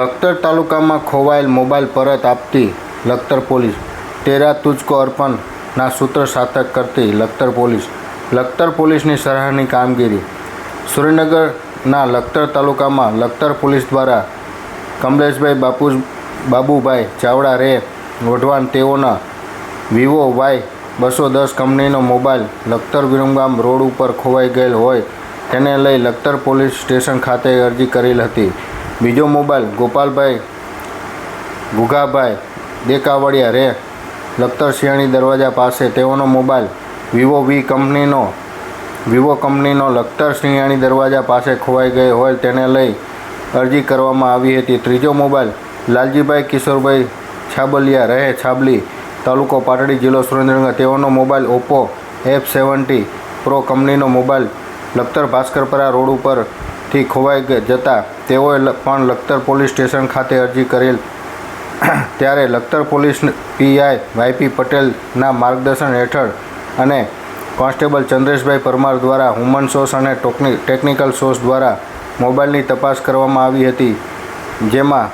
લખતર તાલુકામાં ખોવાયેલ મોબાઈલ પરત આપતી લખતર પોલીસ. તેરા તુજકો અર્પણના સૂત્ર સાર્થક કરતી લખતર પોલીસ. લખતર પોલીસની સરાહની કામગીરી. સુરેન્દ્રનગરના લખતર તાલુકામાં લખતર પોલીસ દ્વારા કમલેશભાઈ બાપુ બાબુભાઈ ચાવડા રે વઢવાન તેઓના વિવો વાય બસો દસ કંપનીનો મોબાઈલ લખતર વિરમગામ રોડ ઉપર ખોવાઈ ગયેલ હોય, તેને લઈ લખતર પોલીસ સ્ટેશન ખાતે અરજી કરેલ હતી. બીજો મોબાઈલ ગોપાલભાઈ ગુગાભાઈ દેકાવડિયા રે. લખતર શિયાળી દરવાજા પાસે તેઓનો મોબાઈલ વિવો વી કંપનીનો, વિવો કંપનીનો લખતર સિંહાણી દરવાજા પાસે ખોવાઈ ગયો હોય તેને લઈ અરજી કરવામાં આવી હતી. ત્રીજો મોબાઈલ લાલજીભાઈ કિશોરભાઈ છાબલિયા રહે છાબલી તાલુકો પાટડી જિલ્લો સુરેન્દ્રનગર. તેઓનો mobile Oppo F seventy pro કંપનીનો મોબાઈલ લખતર ભાસ્કરપરા રોડ ઉપરથી ખોવાઈ જતા તેઓએ પણ લખતર પોલીસ સ્ટેશન ખાતે અરજી કરેલ. ત્યારે લખતર પોલીસ પીઆઈ વાયપી પટેલના માર્ગદર્શન હેઠળ અને કોન્સ્ટેબલ ચંદ્રેશભાઈ પરમાર દ્વારા હુમન સોર્સ અને ટોકની, ટેકનિકલ સોર્સ દ્વારા મોબાઈલની તપાસ કરવામાં આવી હતી, જેમાં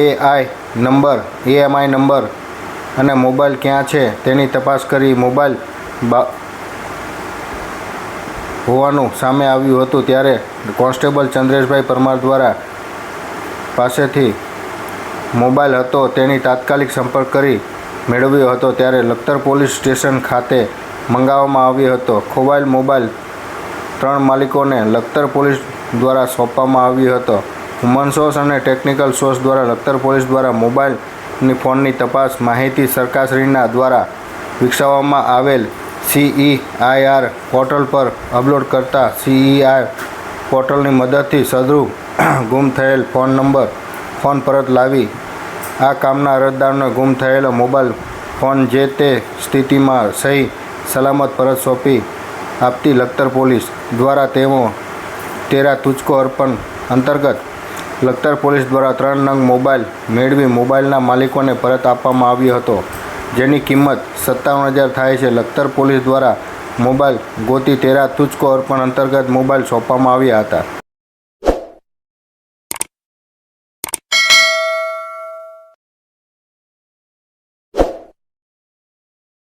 એઆઈ નંબર એએમઆઈ નંબર અને મોબાઈલ ક્યાં છે તેની તપાસ કરી મોબાઈલ હોવાનું સામે આવ્યું હતું ત્યારે કોન્સ્ટેબલ ચંદ્રેશભાઈ પરમાર દ્વારા પાસેથી મોબાઈલ હતો. તેની તાત્કાલિક સંપર્ક કરી મેળવ્યો હતો ત્યારે લખતર પોલીસ સ્ટેશન ખાતે મંગાવવામાં આવ્યો હતો. ખોવાયેલ મોબાઈલ ત્રણ માલિકોને લખતર પોલીસ દ્વારા સોંપવામાં આવ્યો હતો. હ્યુમન સોર્સ અને ટેકનિકલ સોર્સ દ્વારા લખતર પોલીસ દ્વારા મોબાઈલની ફોનની તપાસ માહિતી સરકારશ્રીના દ્વારા વિકસાવવામાં આવેલ સીઈઆઈઆર પોર્ટલ પર અપલોડ કરતા સીઈઆઈ પોર્ટલની મદદથી સદરૂપ ગુમ થયેલ ફોન નંબર, ફોન પરત લાવી. આ કામના અરજદારને ગુમ થયેલો મોબાઈલ ફોન જે તે સ્થિતિમાં સહી, સલામત પરત સોંપી આપતી લખતર પોલીસ દ્વારા તેઓ તેરા તુચકો અર્પણ અંતર્ગત લખતર પોલીસ દ્વારા ત્રણ નંગ મોબાઈલ મેળવી મોબાઈલના માલિકોને પરત આપવામાં આવ્યો હતો. જેની કિંમત સત્તાવન હજાર થાય છે, લખતર પોલીસ દ્વારા મોબાઈલ ગોતી તેરા તુચકો અર્પણ અંતર્ગત મોબાઈલ સોંપવામાં આવ્યા હતા.